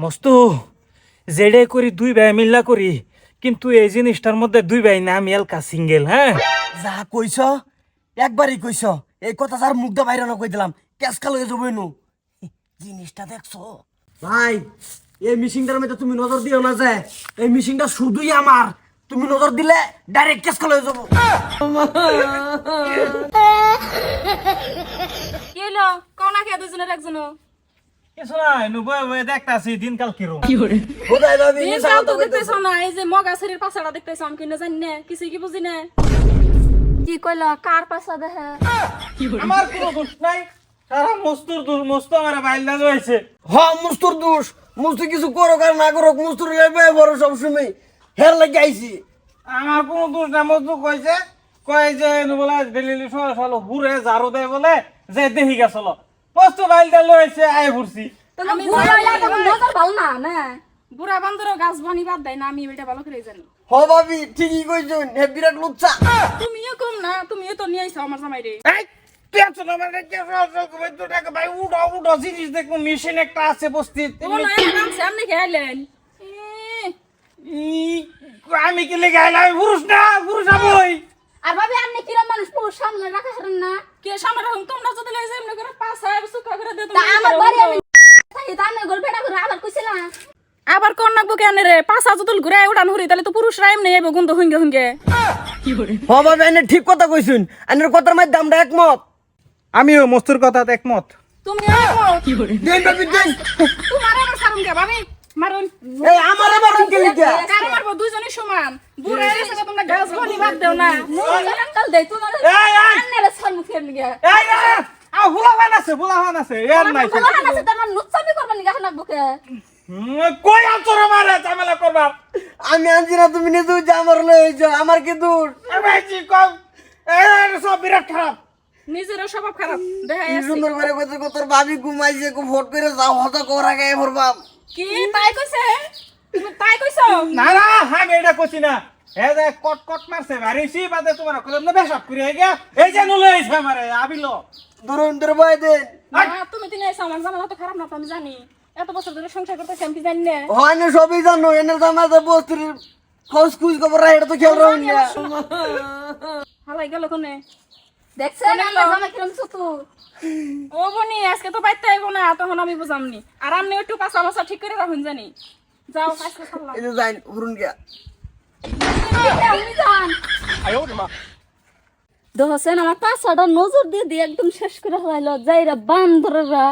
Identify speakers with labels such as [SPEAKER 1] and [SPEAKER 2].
[SPEAKER 1] মস্ত জেডে করি দুই ভাই মিল্লা করি কিন্তু এই জিনিসটার মধ্যে দুই ভাই না আমি এলকা সিঙ্গেল হ্যাঁ?
[SPEAKER 2] যা কইছ একবারই কইছ এই কথা যার মুগ্ধ বাইরে না কই দিলাম কেসকা লয়ে যাব নু জিনিসটা দেখছ? ভাই এই মিশিংটার মধ্যে তুমি নজর দিও না যে এই মিশিংটা শুধুই আমার। তুমি নজর দিলে ডাইরেক্ট কেসকা লয়ে যাব।
[SPEAKER 3] কি হলো দুজনের একজনও?
[SPEAKER 1] কিছু নাই নুবয়ে বয়ে দেখতাছি দিনকাল কিরম।
[SPEAKER 2] খোদাই ভাবি
[SPEAKER 3] দিন
[SPEAKER 2] মিশা
[SPEAKER 3] কাল
[SPEAKER 2] কথা
[SPEAKER 3] তো দেখতেছ না এই যে মগা শরীর পাছাড়া দেখতেছ আমি কিনে জানি না কিছু কি বুঝি না। কি কইল কার পাছা দেখে
[SPEAKER 1] আমার কোনো দোষ নাই সারা মস্তুর দোষ মস্ত আমার
[SPEAKER 2] হ মুস্তুর দোষ। মুস্তু কিছু করো আর না করো মুস্তুর লেবে বড় সবসময়। হের লাগে আইছি।
[SPEAKER 1] আমার কোনো দোষ না মস্তু কইছে কয় যে বলে ডেলি সকাল সকাল ঘুরে ঝাড়ু দেয় বলে যে দেখি গেছিল মস্ত বাইল দাদু হয়েছে আয় ঘুরছি
[SPEAKER 3] আমি নজর ভালো না না? বুড়া বান্দর গাছ বানি বাদ দেয় না আমি এটা ভালো করে জানি।
[SPEAKER 2] হ ভাবি ঠিকই কইছুন হে বিরাট লুচ্চা
[SPEAKER 3] তুমিও কম না তুমিও তো নিয়ে আইছো আমার জামাই রে
[SPEAKER 1] আমার টাকা ভাই উঠো উঠো জিনিস দেখো মেশিন একটা আছে
[SPEAKER 3] ও না সামনে
[SPEAKER 1] ই, আমি কি লেগে আইলাম? আমি পুরুষ না পুরুষ
[SPEAKER 4] আর ভাবি আপনি কিরম মানুষ? পুরুষ সামনে রাখা হারেন না।
[SPEAKER 3] কে সামনে রাখুন? তোমরা
[SPEAKER 4] আবার
[SPEAKER 3] কোন নাকবো কেন রে? পাঁচ হাজার যদি ঘুরে উড়ান হুরি তাহলে তো পুরুষরা এমনি আইব গুন্দ হুঙ্গে হুঙ্গে
[SPEAKER 2] ভাবি এনে ঠিক কথা কইছুন। এনের কথার মধ্যে আমরা একমত।
[SPEAKER 1] আমিও মস্তুর কথা একমত।
[SPEAKER 3] তুমি আইবো
[SPEAKER 2] দেন ভাবি দেন।
[SPEAKER 3] তোমার আবার সারুন কে ভাবি? মারুন।
[SPEAKER 2] এই আমার আবার কে লিখা?
[SPEAKER 3] কারও মারবো? দুইজনই সমান। বুড়া এসে তোমরা গাছ বানি বাদ দেও না।
[SPEAKER 4] কাল দেই তোমার
[SPEAKER 1] এই, এই!
[SPEAKER 4] আন্নারে সরমু ফের নিগা
[SPEAKER 1] এই এই, আ ফুলা ফান আছে ফুলা ফান আছে এর নাই
[SPEAKER 4] বলা হানা সে তোমার নুচ্ছামি করবা নিগা হানা বুকে?
[SPEAKER 1] কই আছো রে মারে ঝামেলা করবার
[SPEAKER 2] আমি আনছি না তুমি নিজে লয়ে যাও আমার কি দূর?
[SPEAKER 1] আমি আইছি কম এই, সব বিরাট খারাপ।
[SPEAKER 3] নিজের স্বভাব খারাপ দেখাই
[SPEAKER 2] কি
[SPEAKER 3] আছে
[SPEAKER 2] সুন্দর করে কইছে কত তোর ভাবি ঘুমাইছে কো ফট করে যাও হতা কোরা গায়ে ভরবাম
[SPEAKER 3] কি তাই কইছে? তুমি তাই কইছো?
[SPEAKER 1] না না আমি এটা কইছি না। এ যে কট কট মারছে বাড়িছি বাদে তোমার কইলাম না বেশক করে গিয়া এই যে নুলে আইছে আমারে আবিলো।
[SPEAKER 2] দূরন দূর বই দেন
[SPEAKER 3] না তুমি তিন এসে আমার জামালা তো খারাপ না আমি জানি। এত বছর ধরে সংসার করতেছি আমি জানি না?
[SPEAKER 2] হয় না সবই জানো এনের জামাতে বস্তির খোঁজ খুঁজ খবর রাখ এটা তো খেয়াল রাখুন না।
[SPEAKER 3] হালাই গেল কোনে?
[SPEAKER 4] দেখছেন আমার জামা কিরম সুতু
[SPEAKER 3] ও বনি আজকে তো বাইতে আইবো না তখন আমি বুঝামনি। আর আপনি একটু পাশা পাশা ঠিক করে রাখুন জানি। যাও আজকে খাল্লা
[SPEAKER 2] এই যে যাই হুরুন গিয়া।
[SPEAKER 4] আমি জান দহসেন আমার তাছাড়া নজর দিয়ে দিয়ে একদম শেষ করে হলাইলো যাইরা বান্দররা।